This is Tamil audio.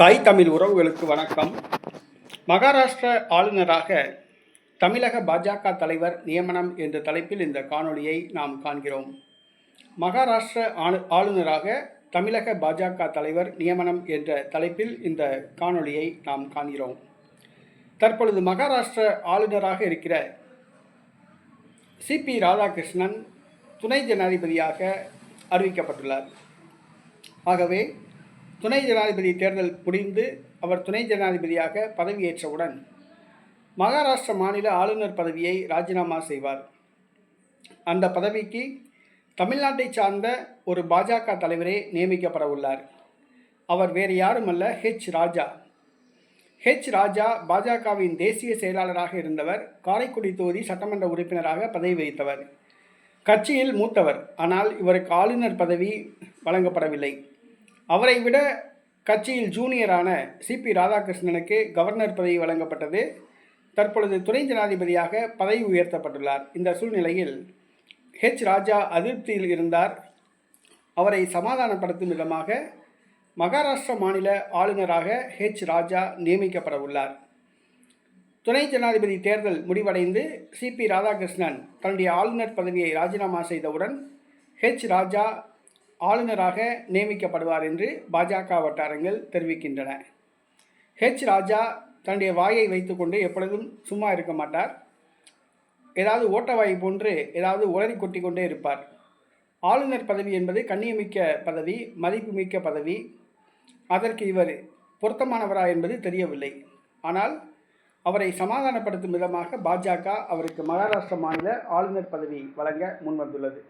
தாய் தமிழ் உறவுகளுக்கு வணக்கம். மகாராஷ்டிர ஆளுநராக தமிழக பாஜக தலைவர் நியமனம் என்ற தலைப்பில் இந்த காணொளியை நாம் காண்கிறோம். மகாராஷ்டிர ஆளு ஆளுநராக தமிழக பாஜக தலைவர் நியமனம் என்ற தலைப்பில் இந்த காணொளியை நாம் காண்கிறோம். தற்பொழுது மகாராஷ்டிர ஆளுநராக இருக்கிற சிபி ராதாகிருஷ்ணன் துணை ஜனாதிபதியாக அறிவிக்கப்பட்டுள்ளார். ஆகவே துணை ஜனாதிபதி தேர்தல் புரிந்து அவர் துணை ஜனாதிபதியாக பதவியேற்றவுடன் மகாராஷ்டிர மாநில ஆளுநர் பதவியை ராஜினாமா செய்வார். அந்த பதவிக்கு தமிழ்நாட்டை சார்ந்த ஒரு பாஜக தலைவரே நியமிக்கப்பட உள்ளார். அவர் வேறு யாருமல்ல ஹெச் ராஜா. ஹெச் ராஜா பாஜகவின் தேசிய செயலாளராக இருந்தவர் காரைக்குடி தொகுதி சட்டமன்ற உறுப்பினராக பதவி வகித்தவர். கட்சியில் மூத்தவர் ஆனால் இவருக்கு ஆளுநர் பதவி வழங்கப்படவில்லை. அவரை விட கட்சியில் ஜூனியரான சிபி ராதாகிருஷ்ணனுக்கு கவர்னர் பதவி வழங்கப்பட்டது. தற்பொழுது துணை ஜனாதிபதியாக பதவி உயர்த்தப்பட்டுள்ளார். இந்த சூழ்நிலையில் ஹெச். ராஜா அதிருப்தியில் இருந்தார். அவரை சமாதானப்படுத்தும் விதமாக மகாராஷ்டிர மாநில ஆளுநராக ஹெச். ராஜா நியமிக்கப்பட உள்ளார். துணை ஜனாதிபதி தேர்தல் முடிவடைந்து சிபி ராதாகிருஷ்ணன் தன்னுடைய ஆளுநர் பதவியை ராஜினாமா செய்தவுடன் ஹெச். ராஜா ஆளுநராக நியமிக்கப்படுவார் என்று பாஜக வட்டாரங்கள் தெரிவிக்கின்றன. ஹெச் ராஜா தன்னுடைய வாயை வைத்துக்கொண்டு எப்பொழுதும் சும்மா இருக்க மாட்டார். ஏதாவது ஓட்டவாய் போன்று ஏதாவது உளறி கொட்டி கொண்டே இருப்பார். ஆளுநர் பதவி என்பது கண்ணியமிக்க பதவி மதிப்புமிக்க பதவி. அதற்கு இவர் பொருத்தமானவரா என்பது தெரியவில்லை. ஆனால் அவரை சமாதானப்படுத்தும் விதமாக பாஜக அவருக்கு மகாராஷ்டிர மாநில ஆளுநர் பதவி வழங்க முன்வந்துள்ளது.